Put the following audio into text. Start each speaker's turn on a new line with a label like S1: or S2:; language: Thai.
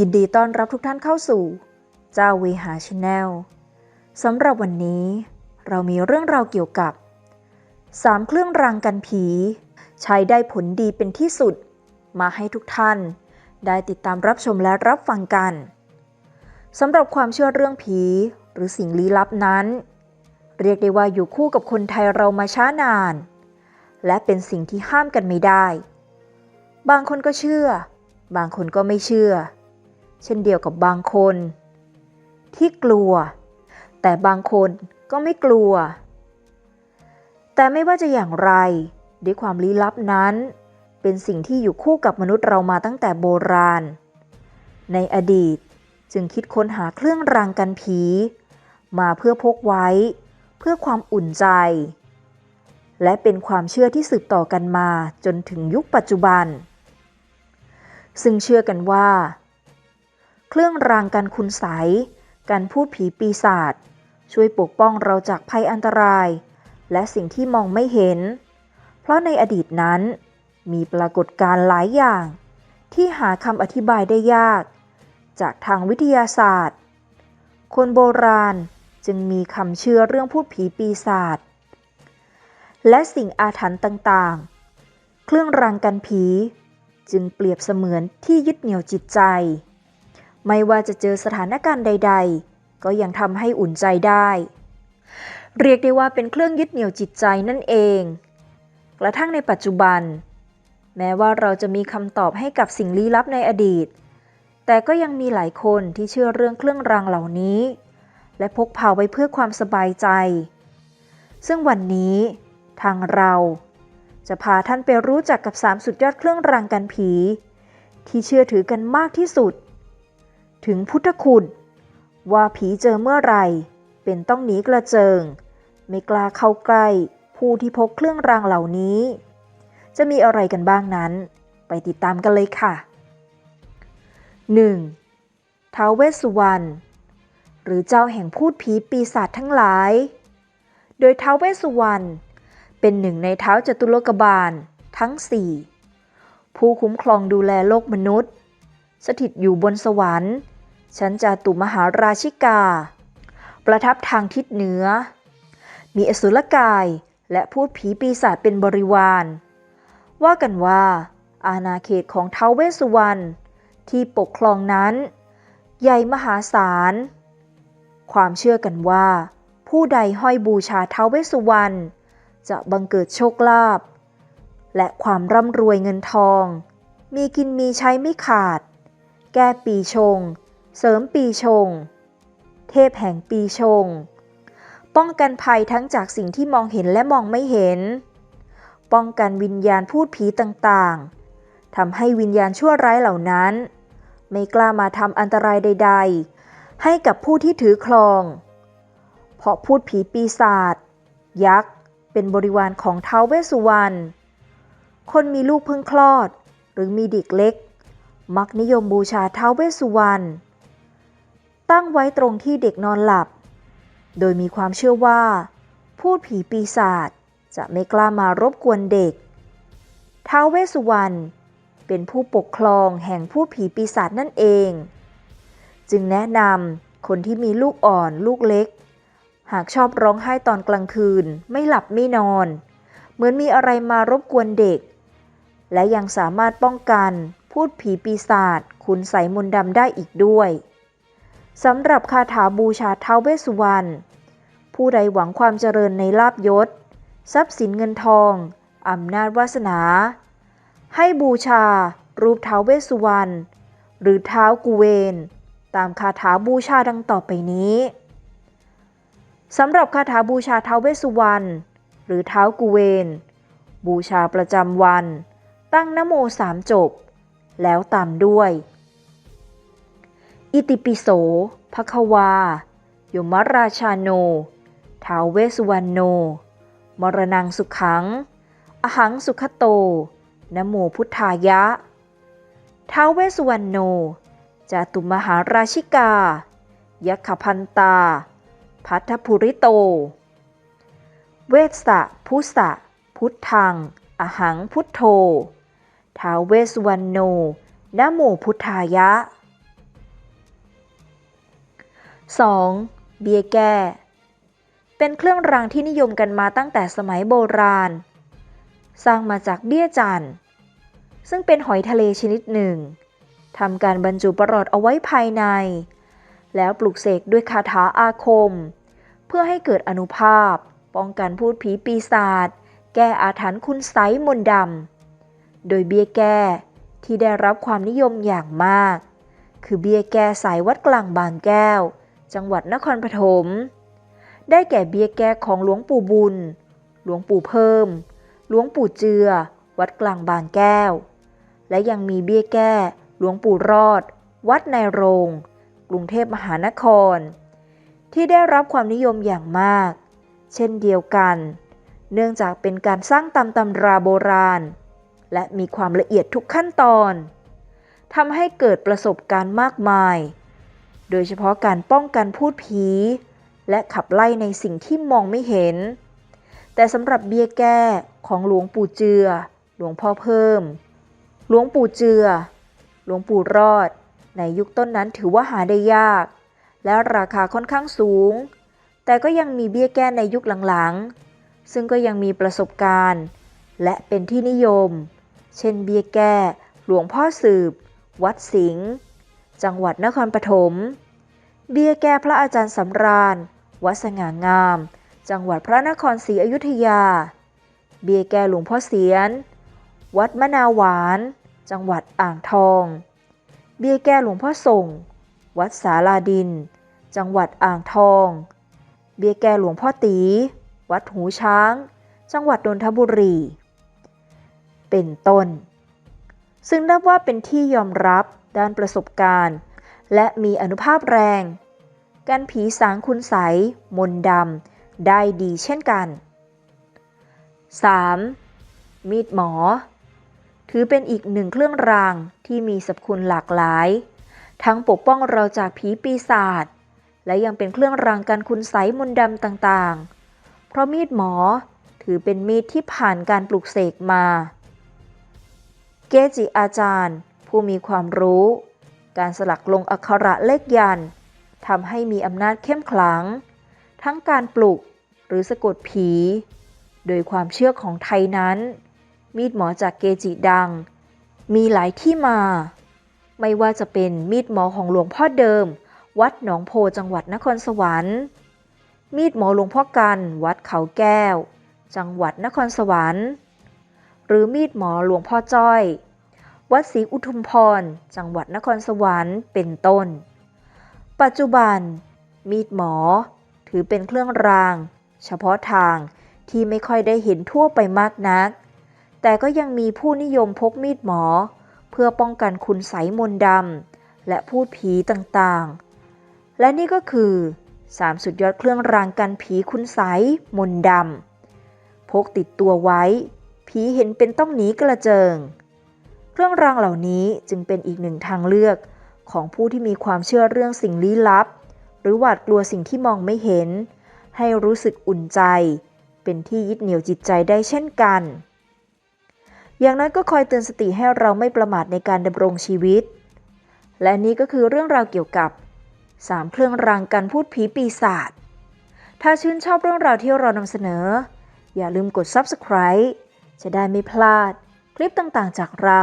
S1: ยินดีต้อนรับทุกท่านเข้าสู่เจ้าเวหาชาแนลสำหรับวันนี้ เรามีเรื่องราวเกี่ยวกับ3เครื่องรางกันผี ใช้ได้ผลดีเป็นที่สุด มาให้ทุกท่าน ได้ติดตามรับชมและรับฟังกันสำหรับความเชื่อเรื่องผี หรือสิ่งลี้ลับนั้น เรียกได้ว่าอยู่คู่กับคนไทยเรามาช้านาน และเป็นสิ่งที่ห้ามกันไม่ได้ บางคนก็เชื่อ บางคนก็ไม่เชื่อ เช่นเดียวกับบางคน ที่กลัว แต่บางคนก็ไม่กลัว แต่ไม่ว่าจะอย่างไร ด้วยความลี้ลับนั้น เป็นสิ่งที่อยู่คู่กับมนุษย์เรามาตั้งแต่โบราณ ในอดีตจึงคิดค้นหาเครื่องรางกันผี มาเพื่อพกไว้ เพื่อความอุ่นใจ และเป็นความเชื่อที่สืบต่อกันมาจนถึงยุคปัจจุบัน ซึ่งเชื่อกันว่า เครื่องรางกันคุณใสการพูดผีปีศาจช่วยปกป้องเราจากภัยอันตราย และสิ่งที่มองไม่เห็น เพราะในอดีตนั้น มีปรากฏการณ์หลายอย่าง ที่หาคำอธิบายได้ยาก จากทางวิทยาศาสตร์ คนโบราณจึงมีคำเชื่อเรื่องพูดผีปีศาจและสิ่งอาถรรพ์ต่างๆ เครื่องรางกันผี จึงเปรียบเสมือนที่ยึดเหนี่ยวจิตใจ ไม่ว่าจะเจอสถานการณ์ใด ๆ ก็ยังทำให้อุ่นใจได้ เรียกได้ว่าเป็นเครื่องยึดเหนี่ยวจิตใจนั่นเอง กระทั่งในปัจจุบัน แม้ว่าเราจะมีคำตอบให้กับสิ่งลี้ลับในอดีต แต่ก็ยังมีหลายคนที่เชื่อเรื่องเครื่องรางเหล่านี้ และพกพาไว้เพื่อความสบายใจ ซึ่งวันนี้ทางเราจะพาท่านไปรู้จักกับ 3 สุดยอดเครื่องรางกันผี ที่เชื่อถือกันมากที่สุด ถึงพุทธคุณ ว่าผีเจอเมื่อไรเป็นต้องหนีกระเจิง ไม่กล้าเข้าใกล้ผู้ที่พกเครื่องรางเหล่านี้ จะมีอะไรกันบ้างนั้น ไปติดตามกันเลยค่ะ 1. ท้าวเวสสุวรรณหรือเจ้าแห่งพูดผีปีศาจทั้งหลาย โดยท้าวเวสสุวรรณเป็นหนึ่งในเท้าจตุโลกบาลทั้งสี่ผู้คุ้มครองดูแลโลกมนุษย์ สถิตอยู่บนสวรรค์ ชั้นจาตุมหาราชิกา ประทับทางทิศเหนือ มีอสุรกายและพูดผีปีศาจเป็นบริวาร ว่ากันว่า อาณาเขตของเทวเวสุวรรณที่ปกครองนั้น ใหญ่มหาศาล ความเชื่อกันว่า ผู้ใดห้อยบูชาเทวเวสสุวรรณจะบังเกิดโชคลาภและความร่ำรวยเงินทอง มีกินมีใช้ไม่ขาด แก้ปีชง เสริมปีชง เทพแห่งปีชง ป้องกันภัยทั้งจากสิ่งที่มองเห็นและมองไม่เห็น ป้องกันวิญญาณพูดผีต่างๆทำให้วิญญาณชั่วร้ายเหล่านั้น ไม่กล้ามาทำอันตรายใด ๆ ให้กับผู้ที่ถือครอง เพราะพูดผีปีศาจยักษ์ เป็นบริวารของเท้าวเวสุวรรณคนมีลูกเพิ่งคลอด หรือมีเด็กเล็ก มักนิยมบูชาเท้าวเวสุวรรณ ตั้งไว้ตรงที่เด็กนอนหลับ โดยมีความเชื่อว่า พูดผีปีศาจจะไม่กล้ามารบกวนเด็ก ท้าวเวสุวรรณเป็นผู้ปกครองแห่งพูดผีปีศาจนั่นเอง จึงแนะนำคนที่มีลูกอ่อนลูกเล็ก หากชอบร้องไห้ตอนกลางคืนไม่หลับไม่นอน เหมือนมีอะไรมารบกวนเด็ก และยังสามารถป้องกันพูดผีปีศาจคุณใสมนดำได้อีกด้วย สำหรับคาถาบูชาเท้าเวสุวรรณ ผู้ใดหวังความเจริญในลาบยศ ทรัพย์สินเงินทอง อำนาจวาสนา ให้บูชา รูปเท้าเวสุวรรณ หรือเท้ากุเวน ตามคาถาบูชาดังต่อไปนี้สำหรับคาถาบูชาเท้าเวสสุวรรณ หรือเท้ากุเวน บูชาประจำวัน ตั้งนโมสามจบ แล้วตามด้วย อิติปิโสภควา ยมราชาโนท้าวเวสุวรรณโน มรณังสุขัง อหังสุขโต นโมพุทธายะ ท้าวเวสุวรรณโน จตุมหาราชิกา ยักขพันตา พัทธภูริโต เวสสะพุสะ พุทธัง อหังพุทโธท้าวเวสวรรณโนนโมพุทธายะ 2. เบี้ยแก้ เป็นเครื่องรางที่นิยมกันมาตั้งแต่สมัยโบราณ สร้างมาจากเบี้ยจันทร์ซึ่งเป็นหอยทะเลชนิดหนึ่งทำการบรรจุประหลอดเอาไว้ภายใน แล้วปลุกเสกด้วยคาถาอาคม เพื่อให้เกิดอนุภาพ ป้องกันพูดผีปีศาจแก้อาถรรพ์คุณไสยมนต์ดำ โดยเบี้ยแก้ที่ได้รับความนิยมอย่างมาก คือเบี้ยแก้สายวัดกลางบางแก้ว จังหวัดนครปฐม ได้แก่เบี้ยแก้ของหลวงปู่บุญ หลวงปู่เพิ่ม หลวงปู่เจือ วัดกลางบางแก้ว และยังมีเบี้ยแก้หลวงปู่รอด วัดในโรง กรุงเทพมหานคร ที่ได้รับความนิยมอย่างมาก เช่นเดียวกัน เนื่องจากเป็นการสร้างตามตำราโบราณ และมีความละเอียดทุกขั้นตอนทำให้เกิดประสบการณ์มากมาย โดยเฉพาะการป้องกันพูดผี และขับไล่ในสิ่งที่มองไม่เห็น แต่สำหรับเบี้ยแก้ของหลวงปู่เจือ หลวงพ่อเพิ่ม หลวงปู่เจือ หลวงปู่รอด ในยุคต้นนั้นถือว่าหาได้ยาก และราคาค่อนข้างสูง แต่ก็ยังมีเบี้ยแก้ในยุคหลังๆ ซึ่งก็ยังมีประสบการณ์ และเป็นที่นิยม เช่นเบี้ยแก้ หลวงพ่อสืบ วัดสิงห์ จังหวัดนครปฐม เบี้ยแก้พระอาจารย์สำราญ วัดสง่างาม จังหวัดพระนครศรีอยุธยา เบี้ยแก้หลวงพ่อเสียน วัดมะนาวหวาน จังหวัดอ่างทอง เบี้ยแก้หลวงพ่อส่ง วัดสาลาดิน จังหวัดอ่างทอง เบี้ยแก้หลวงพ่อตี วัดหูช้าง จังหวัดนนทบุรี เป็นต้น ซึ่งนับว่าเป็นที่ยอมรับ ด้านประสบการณ์ และมีอนุภาพแรง กันผีสางคุณใสมนดำ ได้ดีเช่นกัน 3. มีดหมอ ถือเป็นอีกหนึ่งเครื่องรางที่มีสรรพคุณหลากหลาย ทั้งปกป้องเราจากผีปีศาจและยังเป็นเครื่องรางกันคุณไสมนต์ดำต่างๆ เพราะมีดหมอถือเป็นมีดที่ผ่านการปลูกเสกมา เกจิอาจารย์ ผู้มีความรู้ การสลักลงอักขระเลขยันทำให้มีอำนาจเข้มขลัง ทั้งการปลุกหรือสะกดผี โดยความเชื่อของไทยนั้น มีดหมอจากเกจิดัง มีหลายที่มา ไม่ว่าจะเป็นมีดหมอของหลวงพ่อเดิม วัดหนองโพจังหวัดนครสวรรค์ มีดหมอหลวงพ่อกันวัดเขาแก้ว จังหวัดนครสวรรค์ หรือมีดหมอหลวงพ่อจ้อย วัดศรีอุทุมพร จังหวัดนครสวรรค์เป็นต้น ปัจจุบัน มีดหมอ ถือเป็นเครื่องราง เฉพาะทางที่ไม่ค่อยได้เห็นทั่วไปมากนัก แต่ก็ยังมีผู้นิยมพกมีดหมอ เพื่อป้องกันคุณไสมนดำและพูดผีต่างๆ และนี่ก็คือ3สุดยอดเครื่องรางกันผีคุณไสมนดำพกติดตัวไว้ ผีเห็นเป็นต้องหนีกระเจิง เครื่องรางเหล่านี้จึงเป็นอีกหนึ่งทางเลือกของผู้ที่มีความเชื่อเรื่องสิ่งลี้ลับ หรือหวาดกลัวสิ่งที่มองไม่เห็น ให้รู้สึกอุ่นใจ เป็นที่ยึดเหนี่ยวจิตใจได้เช่นกัน อย่างนั้นก็คอยเตือนสติให้เราไม่ประมาทในการดำรงชีวิต และนี่ก็คือเรื่องราวเกี่ยวกับ 3 เครื่องรางกันพูดผีปีศาจถ้าชื่นชอบเรื่องราวที่เรานำเสนอ อย่าลืมกด subscribe จะได้ไม่พลาด คลิปต่างๆ จากเรา